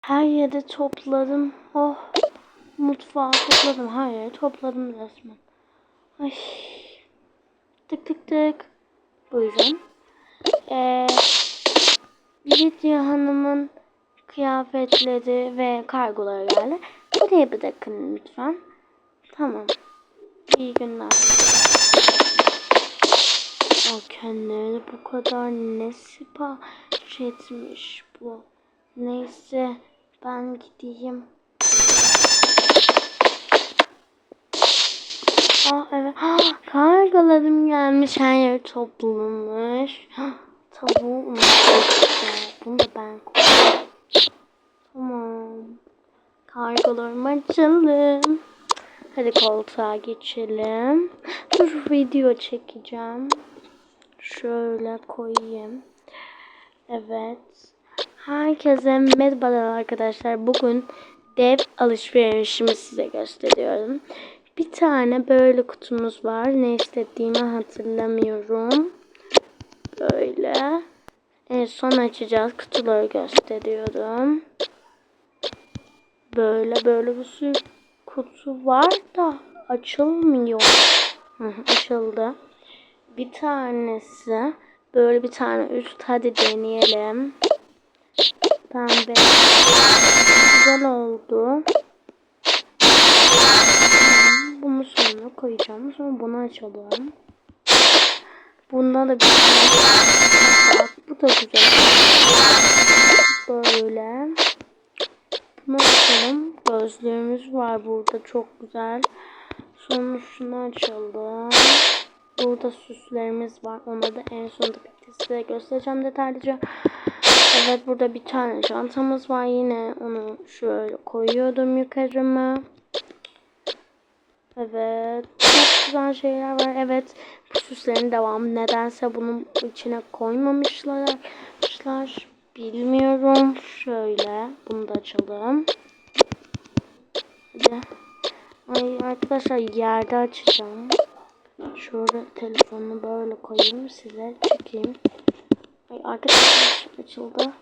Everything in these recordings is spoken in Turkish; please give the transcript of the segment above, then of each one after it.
Her yeri topladım. Oh. Mutfağı topladım. Her yeri topladım resmen. Ay. Tık tık tık. Buyurun. Ee, Lidya Hanım'ın kıyafetleri ve kargoları geldi. Buraya bırakın lütfen. Tamam. İyi günler. O kendileri bu kadar ne sipariş etmiş bu. Neyse ben gideyim. Aa evet. Ah, kargolarım gelmiş. Her yer toplamış. Tavuğu unuttum. Bunu da ben koyayım. Tamam. Kargolarımı açalım. Hadi koltuğa geçelim. Dur video çekeceğim. Şöyle koyayım. Evet. Herkese merhabalar arkadaşlar. Bugün dev alışverişimi size gösteriyorum. Bir tane böyle kutumuz var. Ne istediğimi hatırlamıyorum. Böyle. En son açacağız. Kutuları gösteriyorum. Böyle böyle bir sürü kutu var da açılmıyor. Hı, açıldı. Bir tanesi böyle bir tane üst hadi deneyelim. Pembe. Güzel oldu. Bunu sonra koyacağım. Sonra bunu açalım. Bunda da bir tane. Bu da güzel. Böyle. Bunu açalım. Gözlüğümüz var burada. Çok güzel. Sonra şunu açalım. Burada süslerimiz var. Onları da en sonunda size göstereceğim detaylıca. Evet burada bir tane çantamız var yine. Onu şöyle koyuyordum yukarıma. Evet. Çok güzel şeyler var. Evet. Bu süslerin devamı. Nedense bunun içine koymamışlar. Bilmiyorum. Şöyle. Bunu da açalım. Ay arkadaşlar yerde açacağım. Şöyle telefonu böyle koyayım size çekeyim. Ay arkadaşlar açıldı.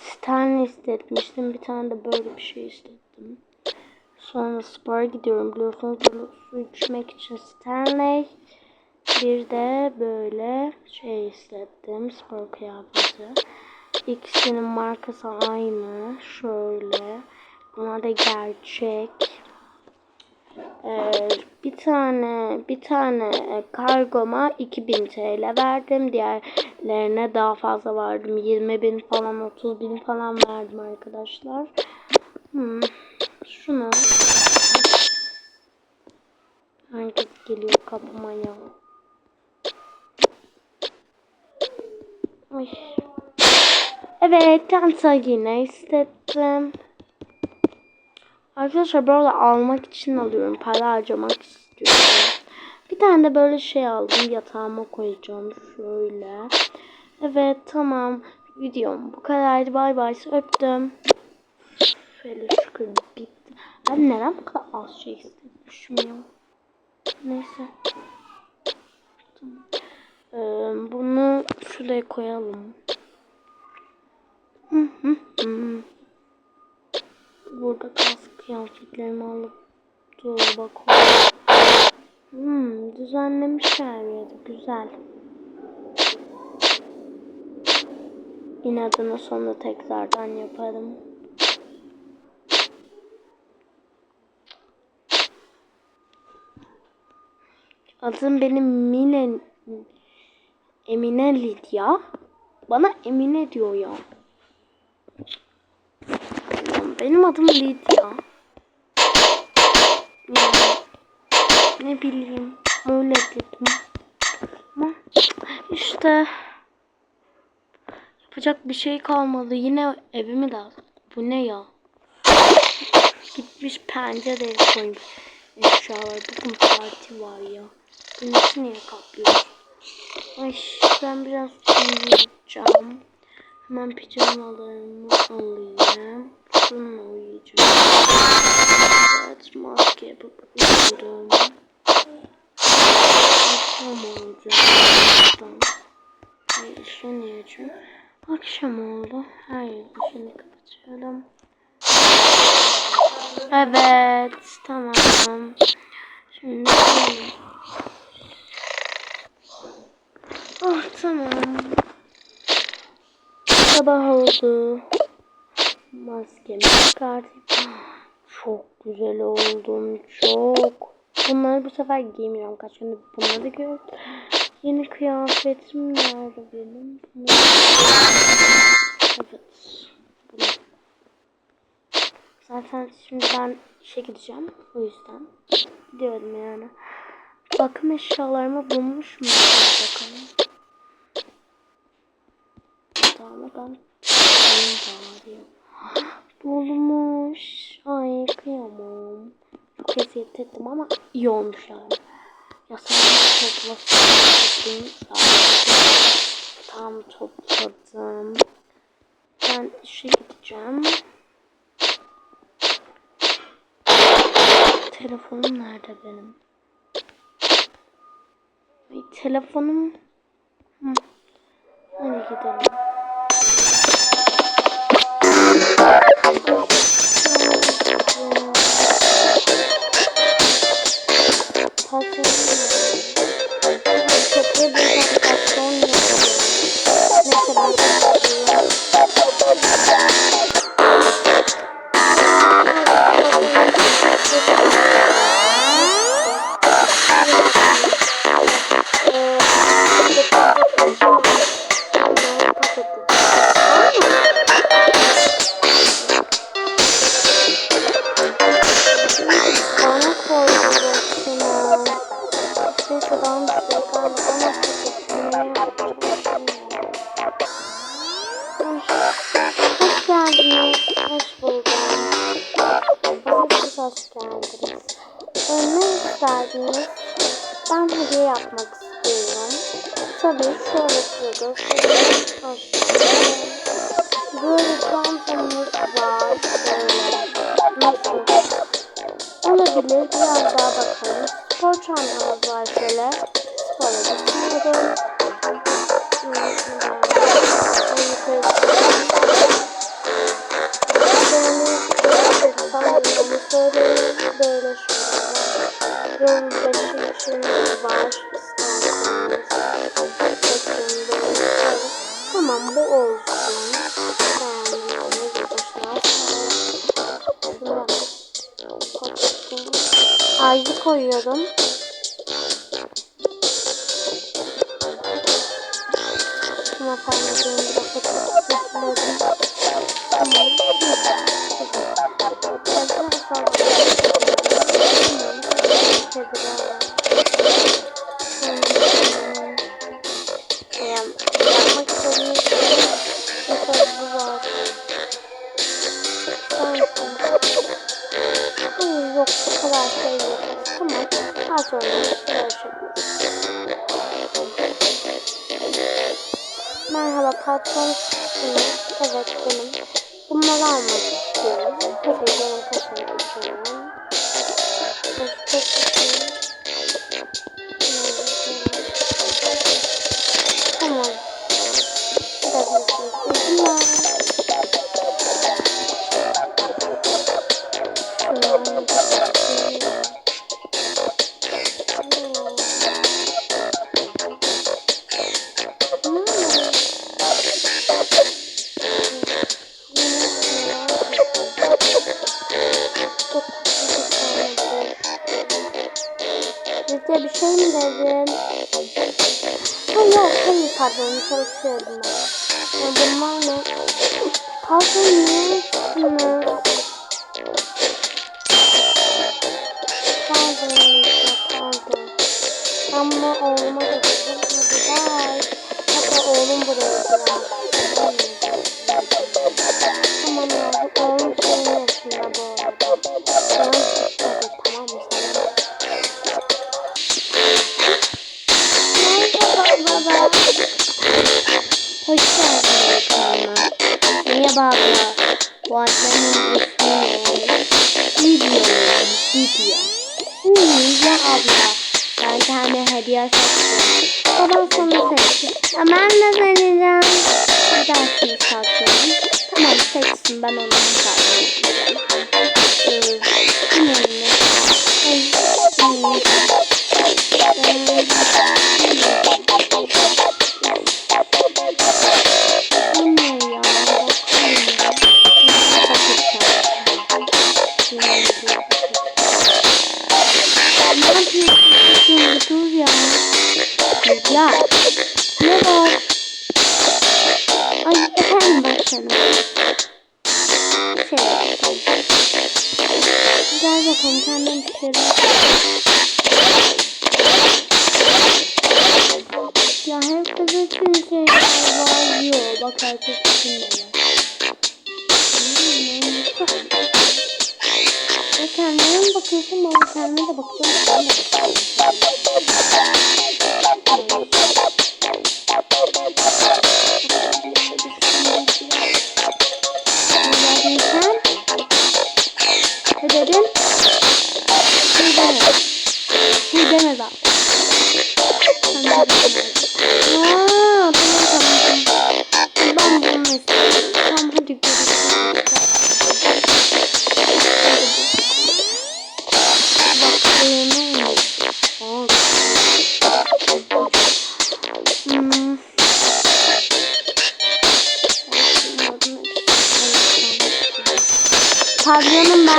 Stanley istemiştim. Bir tane de böyle bir şey istedim. Sonra spora gidiyorum biliyorsunuz. Böyle su içmek için Stanley. Bir de böyle şey istedim. Spor kıyafeti. İkisinin markası aynı. Şöyle. Bunlar da gerçek. Ee, bir tane bir tane e, kargoma 2000 TL verdim. Diğerlerine daha fazla verdim. 20 bin falan 30 bin falan verdim arkadaşlar. Hmm. Şunu Herkes geliyor kapıma ya. Ay. Evet, çanta yine istedim. Arkadaşlar böyle almak için alıyorum. Para harcamak istiyorum. Bir tane de böyle şey aldım. Yatağıma koyacağım. Şöyle. Evet tamam. Videom bu kadardı. Bay bay. Öptüm. Şöyle şükür bitti. Ben neden bu kadar az şey istemişim ya. Neyse. Ee, bunu şuraya koyalım. Hı hı hı. Burada kask kıyafetlerimi alıp dolaba koyuyorum. Hmm, düzenlemiş her yeri. Güzel. İnadına sonra tekrardan yaparım. Adım benim Mine Emine Lidya. Bana Emine diyor ya. Benim adım Lidya. Ne bileyim. Öyle dedim. Ama işte yapacak bir şey kalmadı. Yine evimi de Bu ne ya? Gitmiş pencereyi koymuş. Eşyalar. Bugün parti var ya. Güneşi niye kaplıyor? Ay ben biraz uyuyacağım. Hemen pijamalarımı alayım. Şununla uyuyacağım. Evet uyuyorum. Akşam. Ay ışığını açıyorum. Akşam oldu. Hayır ışığını kapatıyorum. Evet tamam. Şimdi Ah tamam. Sabah oldu. Maskemi çıkartayım. Çok güzel oldum. Çok. Bunları bu sefer giymiyorum. Kaç gündür bunları gördüm. Yeni kıyafetim nerede benim? Evet. Zaten şimdi ben işe gideceğim. O yüzden gidiyorum yani. Bakım eşyalarımı bulmuş mu? Bakalım. Daha ben bari. Bulmuş. Ay kıyamam. Çok eziyet ettim ama iyi olmuş yani. Yasağımı toplasın. Tam topladım. Ben işe gideceğim. Telefonum nerede benim? Ay, telefonum. Hadi gidelim. Ben hediye yapmak istiyorum. Tabii şöyle size geldiniz. Böyle çantamız var. Nasıl? Olabilir. Biraz daha bakalım. Spor çantamız var şöyle. Spora gitmiyorum. Böyle şöyle. Yolun beşi için var. Tamam bu olsun. Ağacı koyuyorum. Şuna parmadığım bir paketledim. Tamam. Yapmak Mi dedim? Hayır yok hayır pardon çalışıyordum ben. Ya bunlar ne? Pardon niye yaptınız? Pardon pardon. Bunu oğluma götürdüm. Hadi bye. Hatta oğlum buraya geldi. Vereceğim. Tatlım? Tamam seçsin ben onu çıkartayım. Dur başkanım. Şey yapalım. Gel bakalım senden bir şey Ya hep de bütün şeyler. Bak herkes düşünmüyor. Ya kendine.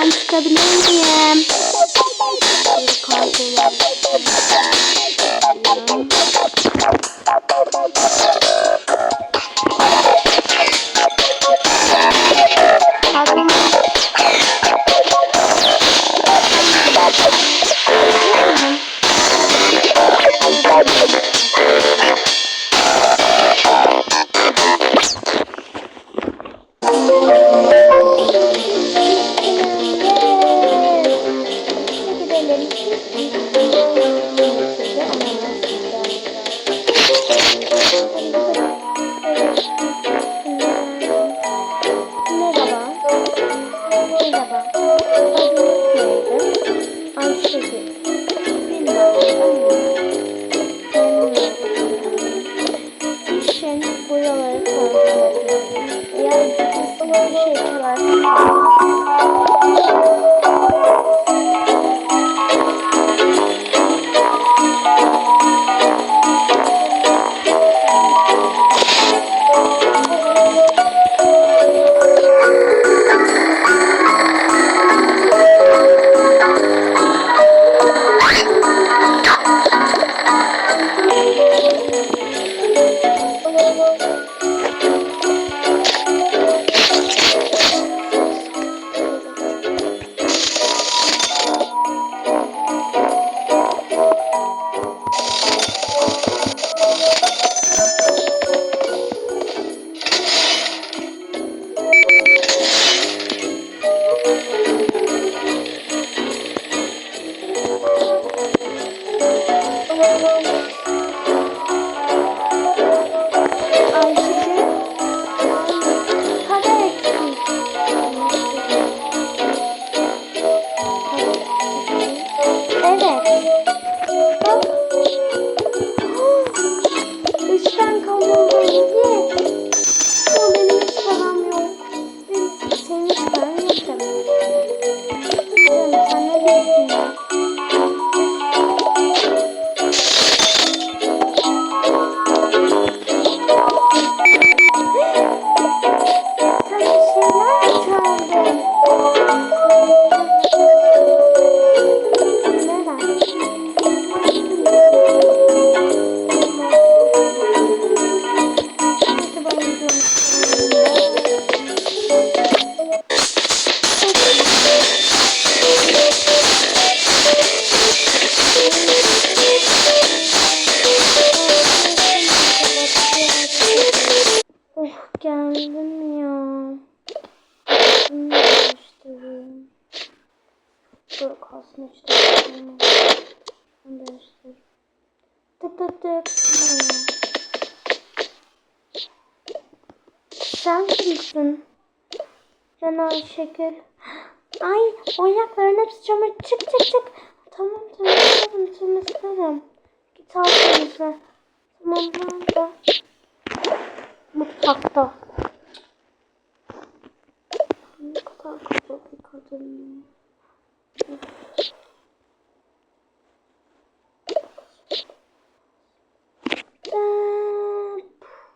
Ben çıkabilir miyim? Bir. Pavyonum. Merhaba. Tık tık tık. Sen kimsin? Can Ayşegül. Ay oyuncakların hepsi çamur. Çık çık çık. Tamam temizlerim temizlerim. Git al temizle. Tamam nerede? Mutfakta. kadar kaba bir kadın.